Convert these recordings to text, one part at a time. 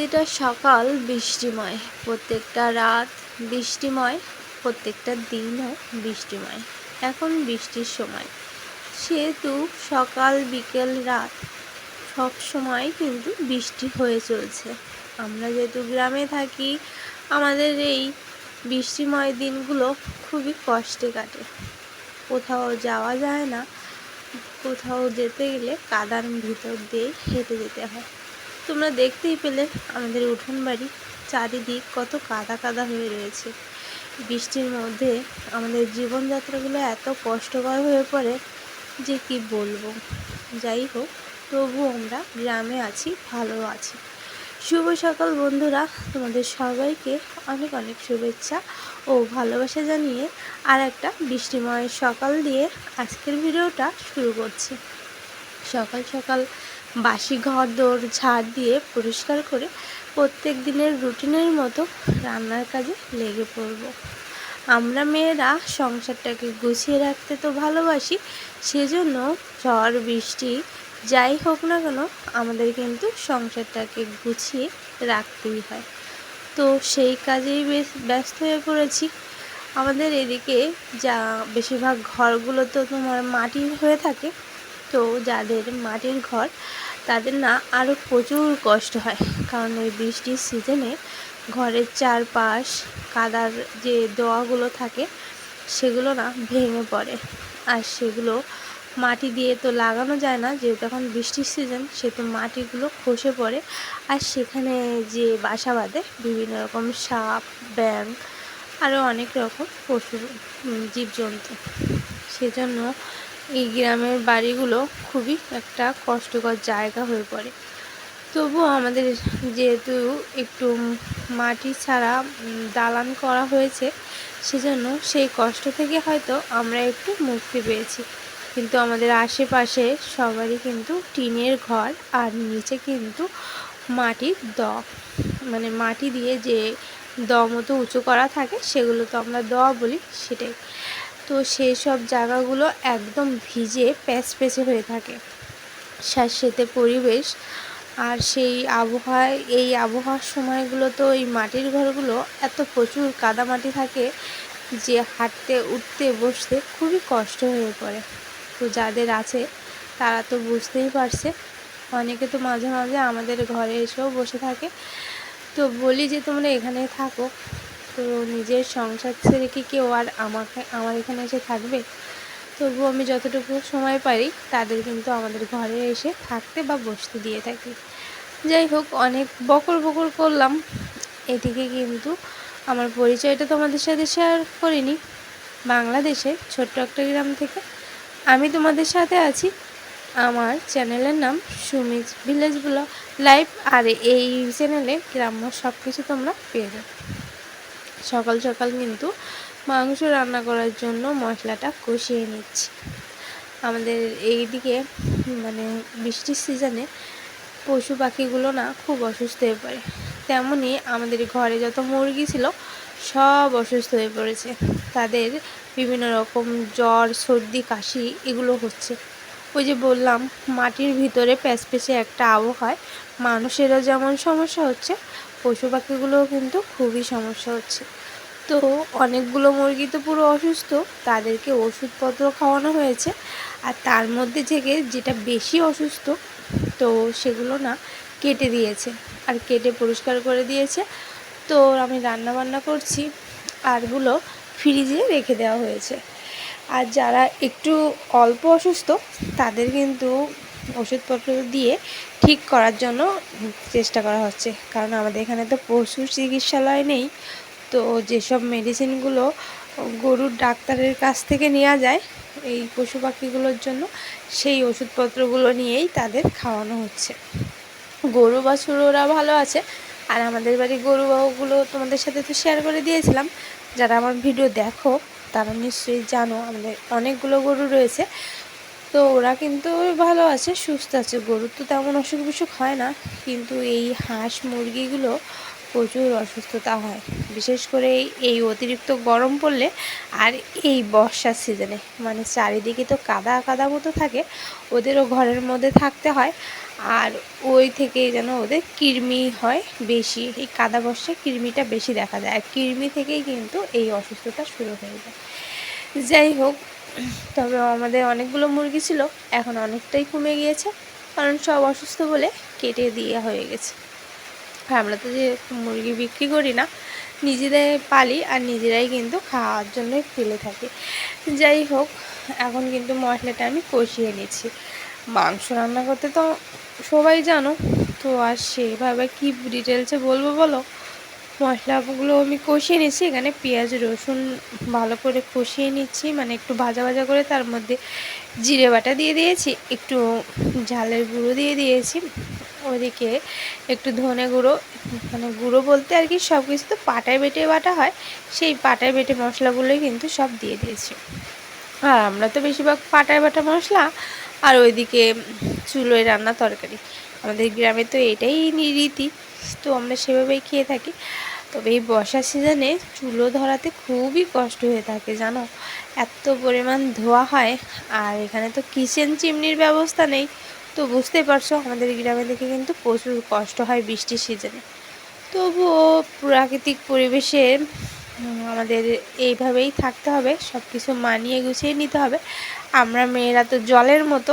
প্রতিটা সকাল বৃষ্টিময়, প্রত্যেকটা রাত বৃষ্টিময়, প্রত্যেকটা দিনও বৃষ্টিময়। এখন বৃষ্টির সময়। সেহেতু সকাল, বিকেল, রাত সব সময় কিন্তু বৃষ্টি হয়ে চলছে। আমরা যেহেতু গ্রামে থাকি, আমাদের এই বৃষ্টিময় দিনগুলো খুবই কষ্টে কাটে। কোথাও যাওয়া যায় না, কোথাও যেতে গেলে কাদার ভিতর দিয়ে হেঁটে যেতে হয়। তোমরা দেখতেই পেলে আমাদের উঠোন বাড়ি চারিদিক কত কাদা কাদা হয়ে রয়েছে। বৃষ্টির মধ্যে আমাদের জীবনযাত্রাগুলো এত কষ্টকর হয়ে পড়ে যে কি বলব। যাই হোক তবু আমরা গ্রামে আছি, ভালো আছি। শুভ সকাল বন্ধুরা, তোমাদের সবাইকে অনেক অনেক শুভেচ্ছা ও ভালোবাসা জানিয়ে আর একটা বৃষ্টিময় সকাল দিয়ে আজকের ভিডিওটা শুরু করছি। সকাল সকাল বাসি ঘর দৌড় ঝাড় দিয়ে পরিষ্কার করে প্রত্যেক দিনের রুটিনের মতো রান্নার কাজে লেগে পড়ব। আমরা মেয়েরা সংসারটাকে গুছিয়ে রাখতে তো ভালোবাসি, সেজন্য ঝড়, বৃষ্টি, যাই হোক না কেন আমাদের কিন্তু সংসারটাকে গুছিয়ে রাখতেই হয়। তো সেই কাজেই বেশ ব্যস্ত হয়ে পড়েছি। আমাদের এদিকে যা বেশিরভাগ ঘরগুলো তো তোমার মাটির হয়ে থাকে তো যাদের মাটির ঘর, তাদের না আরও প্রচুর কষ্ট হয়। কারণ ওই বৃষ্টির সিজনে ঘরের চারপাশ, কাদার যে দোয়াগুলো থাকে, সেগুলো না ভেঙে পড়ে। আর সেগুলো মাটি দিয়ে তো লাগানো যায় না, যেহেতু এখন বৃষ্টির সিজন সেহেতু মাটিগুলো খসে পড়ে। আর সেখানে যে বাসা বাঁধে, বিভিন্ন রকম সাপ ব্যাং আরও অনেক রকম পশু জীবজন্তু। সেজন্য এই গ্রামের বাড়িগুলো খুবই একটা কষ্টকর জায়গা হয়ে পড়ে। তবুও আমাদের যেহেতু একটু মাটি ছাড়া দালান করা হয়েছে, সেজন্য সেই কষ্ট থেকে হয়তো আমরা একটু মুক্তি পেয়েছি। কিন্তু আমাদের আশেপাশে সবারই কিন্তু টিনের ঘর আর নিচে কিন্তু মাটির দ মানে মাটি দিয়ে যে দ মতো উঁচু করা থাকে, সেগুলো তো আমরা দ বলি সেটাই। তো সেই সব জায়গাগুলো একদম ভিজে প্যাচ পেঁচে হয়ে থাকে। স্যাঁতসেঁতে পরিবেশ আর সেই আবহাওয়ায়, এই আবহাওয়ার সময়গুলো তো এই মাটির ঘরগুলো এত প্রচুর কাদামাটি থাকে যে হাঁটতে, উঠতে, বসতে খুবই কষ্ট হয়ে পড়ে। তো যাদের আছে, তারা তো বুঝতেই পারছে। অনেকে তো মাঝে মাঝে আমাদের ঘরে এসেও বসে থাকে। তো বলি যে তোমরা এখানে থাকো। তো নিজের সংসার ছেড়ে কি কেউ আর আমাকে, আমার এখানে এসে থাকবে? তবুও আমি যতটুকু সময় পারি তাদের কিন্তু আমাদের ঘরে এসে থাকতে বা বসতে দিয়ে থাকি। যাই হোক, অনেক বকর বকর করলাম। এদিকে কিন্তু আমার পরিচয়টা তোমাদের সাথে শেয়ার করিনি। বাংলাদেশে ছোট্ট একটা গ্রাম থেকে আমি তোমাদের সাথে আছি। আমার চ্যানেলের নাম সুমিজ ভিলেজ লাইভ আর এই চ্যানেলে গ্রাম্য সব কিছু তোমরা পেয়ে যাবে। সকাল সকাল কিন্তু মাংস রান্না করার জন্য মশলাটা কষিয়ে নিচ্ছি। আমাদের এই দিকে মানে বৃষ্টির সিজনে পশু পাখিগুলো না খুব অসুস্থ হয়ে পড়ে। তেমনই আমাদের ঘরে যত মুরগি ছিল সব অসুস্থ হয়ে পড়েছে। তাদের বিভিন্ন রকম জ্বর, সর্দি, কাশি এগুলো হচ্ছে। ওই যে বললাম, মাটির ভিতরে প্যাচপেচে একটা আবহাওয়ায় মানুষেরও যেমন সমস্যা হচ্ছে পশু পাখিগুলোও কিন্তু খুবই সমস্যা হচ্ছে। তো অনেকগুলো মুরগি তো পুরো অসুস্থ, তাদেরকে ওষুধপত্র খাওয়ানো হয়েছে। আর তার মধ্যে থেকে যেটা বেশি অসুস্থ, তো সেগুলো না কেটে দিয়েছে আর কেটে পরিষ্কার করে দিয়েছে। তো আমি রান্না বান্না করছি, আরগুলো ফ্রিজে রেখে দেওয়া হয়েছে। আর যারা একটু অল্প অসুস্থ, তাদের কিন্তু ওষুধপত্র দিয়ে ঠিক করার জন্য চেষ্টা করা হচ্ছে। কারণ আমাদের এখানে তো পশু চিকিৎসালয় নেই। তো যেসব মেডিসিনগুলো গরুর ডাক্তারের কাছ থেকে নেওয়া যায়, এই পশু পাখিগুলোর জন্য সেই ওষুধপত্রগুলো নিয়েই তাদের খাওয়ানো হচ্ছে। গরু বাছুর ওরা ভালো আছে। আর আমাদের বাড়ি গরু বাবুগুলো তোমাদের সাথে তো শেয়ার করে দিয়েছিলাম। যারা আমার ভিডিও দেখো, তারা নিশ্চয়ই জানো আমাদের অনেকগুলো গরু রয়েছে। তো ওরা কিন্তু ভালো আছে, সুস্থ আছে। গরুর তো তেমন অসুখ বিসুখ হয় না, কিন্তু এই হাঁস মুরগিগুলো প্রচুর অসুস্থতা হয়। বিশেষ করে এই- অতিরিক্ত গরম পড়লে আর এই বর্ষার সিজনে মানে চারিদিকে তো কাদা কাদা মতো থাকে, ওদেরও ঘরের মধ্যে থাকতে হয়। আর ওই থেকে যেন ওদের কৃমি হয় বেশি, এই কাদা বর্ষায় কৃমিটা বেশি দেখা যায়। আর কৃমি থেকেই কিন্তু এই অসুস্থতা শুরু হয়ে যায়। যাই হোক তবে আমাদের অনেকগুলো মুরগি ছিল, এখন অনেকটাই কমে গিয়েছে, কারণ সব অসুস্থ বলে কেটে দিয়ে হয়ে গেছে। আর আমরা তো যে মুরগি বিক্রি করি না, নিজেরাই পালি আর নিজেরাই কিন্তু খাওয়ার জন্যই ফেলে থাকি। যাই হোক, এখন কিন্তু মশলাটা আমি কষিয়ে নিচ্ছি। মাংস রান্না করতে তো সবাই জানো, তো আর সেভাবে কি ডিটেলসে বলব বলো? মশলাগুলো আমি কষিয়ে নিচ্ছি এখানে পেঁয়াজ, রসুন ভালো করে কষিয়ে নিচ্ছি। মানে একটু ভাজা ভাজা করে তার মধ্যে জিরে বাটা দিয়ে দিয়েছি। একটু ঝালের গুঁড়ো দিয়ে দিয়েছি। ওদিকে একটু ধনে গুঁড়ো মানে গুঁড়ো বলতে আর কি সব কিছু তো পাটায় বেটে বাটা হয়। সেই পাটায় বেটে মশলাগুলোই কিন্তু সব দিয়ে দিয়েছি। আর আমরা তো বেশিরভাগ পাটায় বাটা মশলা আর ওইদিকে চুলোয় রান্না তরকারি। আমাদের গ্রামে তো এটাই রীতি তো আমরা সেভাবেই খেয়ে থাকি। তবে এই বর্ষার সিজনে চুলো ধরাতে খুবই কষ্ট হয়ে থাকে, জানো? এত পরিমাণ ধোয়া হয় আর এখানে তো কিচেন চিমনির ব্যবস্থা নেই। তো বুঝতেই পারছ, আমাদের গ্রামে থেকে কিন্তু প্রচুর কষ্ট হয় বৃষ্টির সিজনে। তবুও প্রাকৃতিক পরিবেশে আমাদের এইভাবেই থাকতে হবে সব কিছু মানিয়ে গুছিয়ে নিতে হবে। আমরা মেয়েরা তো জলের মতো,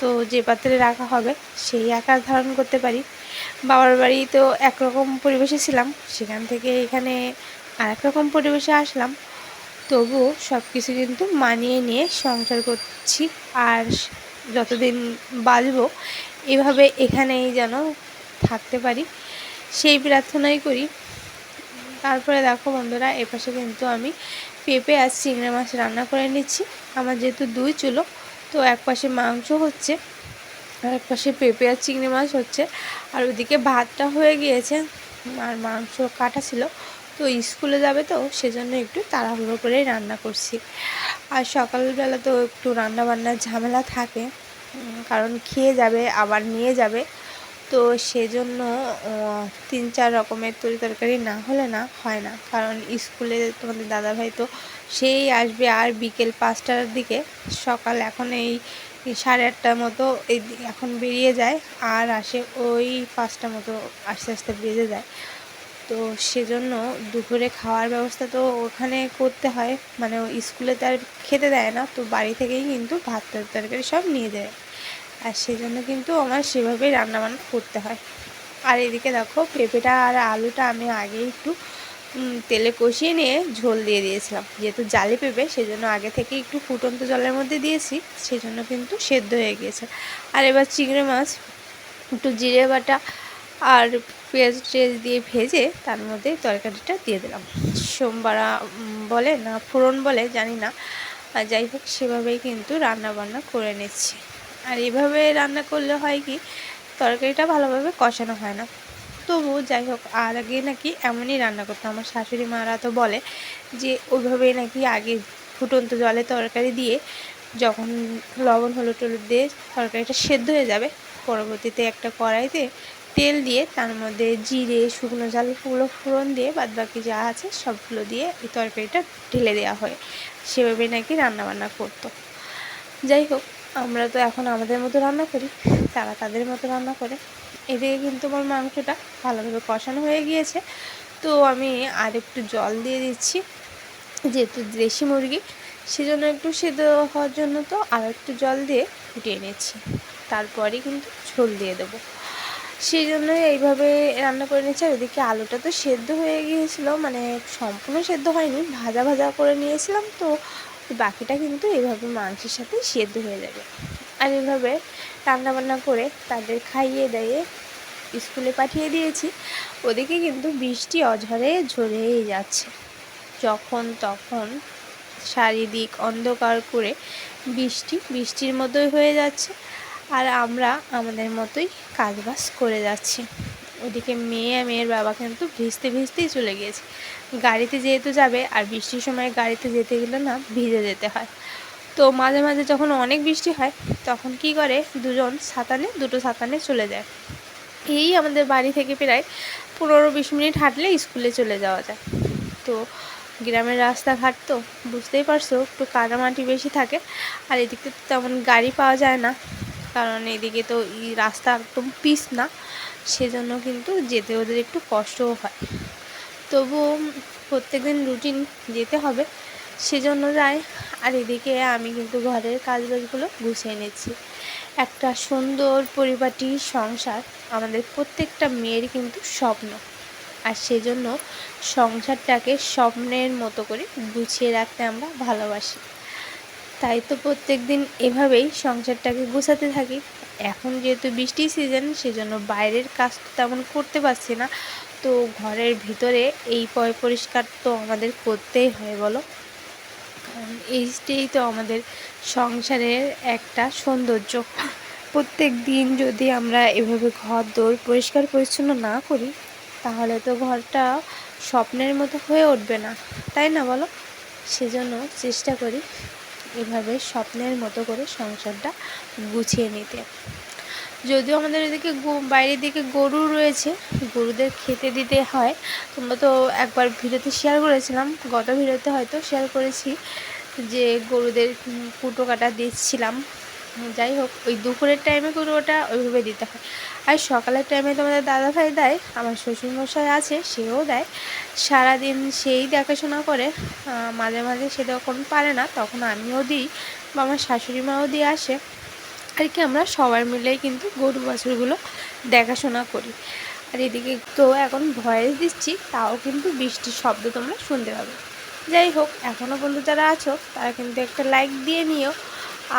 তো যে পাত্রে রাখা হবে, সেই আকার ধারণ করতে পারি। বাবার বাড়ি তো একরকম পরিবেশে ছিলাম, সেখান থেকে এখানে আর রকম পরিবেশে আসলাম। তবু সব কিছু কিন্তু মানিয়ে নিয়ে সংসার করছি, আর যতদিন বাঁচবো, এভাবে এখানেই যেন থাকতে পারি। সেই প্রার্থনাই করি। তারপরে দেখো বন্ধুরা, এপাশে কিন্তু আমি পেঁপে আর চিংড়ি মাছ রান্না করে নিচ্ছি। আমার যেহেতু দুই চুলো, তো এক পাশে মাংস হচ্ছে। আর এক পাশে পেঁপে আর চিংড়ি মাছ হচ্ছে। আর ওদিকে ভাতটা হয়ে গিয়েছে, আর মাংস কাটা ছিল। তো স্কুলে যাবে তো, সেজন্য একটু তাড়াহুড়ো করেই রান্না করছি। আর সকালবেলা তো একটু রান্না বান্নার ঝামেলা থাকে কারণ খেয়ে যাবে, আবার নিয়ে যাবে। তো সেজন্য তিন চার রকমের তরি তরকারি না হলে না, হয় না। কারণ স্কুলে তোমাদের দাদাভাই তো সেই আসবে আর বিকেল পাঁচটার দিকে। সকাল এখন এই সাড়ে আটটার মতো এই এখন বেরিয়ে যায় আর আসে ওই পাঁচটা মতো আস্তে আস্তে বেজে যায়। তো সেজন্য দুপুরে খাওয়ার ব্যবস্থা তো ওখানে করতে হয়। মানে স্কুলে তো আর খেতে দেয় না, তো বাড়ি থেকেই কিন্তু ভাত তরকারি সব নিয়ে যায়। আর সেজন্য কিন্তু আমার সেভাবেই রান্নাবান্না করতে হয়। আর এদিকে দেখো পেঁপেটা আর আলুটা আমি আগে একটু তেলে কষিয়ে নিয়ে ঝোল দিয়ে দিয়েছিলাম। যেহেতু জালি পেঁপে সেজন্য আগে থেকে একটু ফুটন্ত জলের মধ্যে দিয়েছি, সেজন্য কিন্তু সেদ্ধ হয়ে গিয়েছে। আর এবার চিংড়ি মাছ, একটু জিরে বাটা আর পেঁয়াজ টেয়াজ দিয়ে ভেজে তার মধ্যে তরকারিটা দিয়ে দিলাম। সোমবার বলে না, ফোড়ন বলে, জানি না। যাই হোক, সেভাবেই কিন্তু রান্না বান্না করে নিচ্ছি। আর এভাবে রান্না করলে হয় কি, তরকারিটা ভালোভাবে কষানো হয় না। তবু যাই হোক, আর আগে নাকি এমনই রান্না করতো আমার শাশুড়ি মারা তো বলে যে ওইভাবেই নাকি আগে ফুটন্ত জলে তরকারি দিয়ে যখন লবণ, হলুদ, টলুদ দিয়ে তরকারিটা সেদ্ধ হয়ে যাবে, পরবর্তীতে একটা কড়াইতে তেল দিয়ে, তার মধ্যে জিরে, শুকনো ঝালগুলো ফোড়ন দিয়ে বাদ বাকি যা আছে সবগুলো দিয়ে এই তরকারিটা ঢেলে দেওয়া হয়। সেভাবে নাকি রান্নাবান্না করতো। যাই হোক, আমরা তো এখন আমাদের মতো রান্না করি, তারা তাদের মতো রান্না করে। এদিকে কিন্তু আমার মাংসটা ভালোভাবে কষানো হয়ে গিয়েছে। তো আমি আর একটু জল দিয়ে দিচ্ছি, যেহেতু দেশি মুরগি, সেজন্য একটু সেদ্ধ হওয়ার জন্য তো আর একটু জল দিয়ে ফুটিয়ে নিচ্ছি। তারপরে কিন্তু ঝোল দিয়ে দেবো। সেই জন্য এইভাবে রান্না করে নিচ্ছি আর ওদিকে আলুটা তো সেদ্ধ হয়ে গিয়েছিল মানে সম্পূর্ণ সেদ্ধ হয়নি, ভাজা ভাজা করে নিয়েছিলাম। তো বাকিটা কিন্তু এইভাবে মাংসের সাথে সেদ্ধ হয়ে যাবে। আর এইভাবে রান্না বান্না করে তাদের খাইয়ে দিয়ে স্কুলে পাঠিয়ে দিয়েছি। ওদিকে কিন্তু বৃষ্টি অঝরে ঝরেই যাচ্ছে। যখন তখন চারিদিক অন্ধকার করে বৃষ্টি, বৃষ্টির মতোই হয়ে যাচ্ছে আর আমরা আমাদের মতোই কাজবাজ করে যাচ্ছি। ওদিকে মেয়ে আর মেয়ের বাবা কিন্তু ভিজতে ভিজতেই চলে গিয়েছে। গাড়িতে যেহেতু যাবে আর বৃষ্টির সময় গাড়িতে যেতে গেলে না ভিজে যেতে হয়। তো মাঝে মাঝে যখন অনেক বৃষ্টি হয়, তখন কি করে? দুজন ছাতানে দুটো ছাতানে চলে যায়। এই আমাদের বাড়ি থেকে প্রায় পনেরো বিশ মিনিট হাঁটলে স্কুলে চলে যাওয়া যায়। তো গ্রামের রাস্তাঘাট তো বুঝতেই পারছ, একটু কাদামাটি বেশি থাকে, আর এদিকে তো তেমন গাড়ি পাওয়া যায় না। কারণ এদিকে তো এই রাস্তা একদম পিস না, সেজন্য কিন্তু যেতে ওদের একটু কষ্টও হয়। তবুও প্রত্যেক দিন রুটিন যেতে হবে। সেজন্য যায় আর এদিকে আমি কিন্তু ঘরের কাজবাজগুলো গুছিয়ে নিচ্ছি। একটা সুন্দর পরিপাটি সংসার আমাদের প্রত্যেকটা মেয়ের কিন্তু স্বপ্ন। আর সেজন্য সংসারটাকে স্বপ্নের মতো করে গুছিয়ে রাখতে আমরা ভালোবাসি। তাই তো প্রত্যেক দিন এভাবেই সংসারটাকে গুছাতে থাকি। এখন যেহেতু বৃষ্টির সিজন সেজন্য বাইরের কাজ তো তেমন করতে পারছি না। তো ঘরের ভিতরে এই পয় পরিষ্কার তো আমাদের করতেই হয়, বলো? এইটাই তো আমাদের সংসারের একটা সৌন্দর্য। প্রত্যেক দিন যদি আমরা এভাবে ঘর দৌড় পরিষ্কার পরিচ্ছন্ন না করি, তাহলে তো ঘরটা স্বপ্নের মতো হয়ে উঠবে না। তাই না বলো? সেজন্য চেষ্টা করি এভাবে স্বপ্নের মতো করে সংসারটা গুছিয়ে নিতে। যদিও আমাদের এদিকে বাইরের দিকে গরু রয়েছে, গরুদের খেতে দিতে হয়। তোমরা তো একবার ভিডিওতে শেয়ার করেছিলাম, গত ভিডিওতে হয়তো শেয়ার করেছি যে গরুদের কুটো কাটা দিচ্ছিলাম। যাই হোক, ওই দুপুরের টাইমে কুটোটা ওইভাবে দিতে হয়। আর সকালের টাইমে তোমাদের দাদাভাই দেয়, আমার শ্বশুরমশাই আছে, সেও দেয়। সারাদিন সেই দেখাশোনা করে মাঝে মাঝে সে যখন পারে না, তখন আমিও দিই, বা আমার শাশুড়ি মাও দিয়ে আসে। আর কি আমরা সবাই মিলেই কিন্তু গরু বাছুরগুলো দেখাশোনা করি। আর এদিকে তো এখন ভয়েস দিচ্ছি, তাও কিন্তু বৃষ্টির শব্দ তোমরা শুনতে পাবে। যাই হোক এখনও পর্যন্ত যারা আছো, তারা কিন্তু একটা লাইক দিয়ে নিও।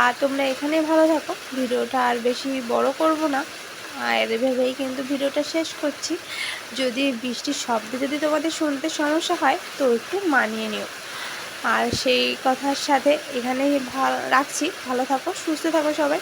আর তোমরা এখানেই ভালো থাকো। ভিডিওটা আর বেশি বড় করব না। আর ভেবেই কিন্তু ভিডিওটা শেষ করছি। যদি বৃষ্টির শব্দ যদি তোমাদের শুনতে সমস্যা হয়, তো একটু মানিয়ে নিও। আর সেই কথার সাথে এখানে ভালো রাখছি। ভালো থাকো, সুস্থ থাকো সবাই।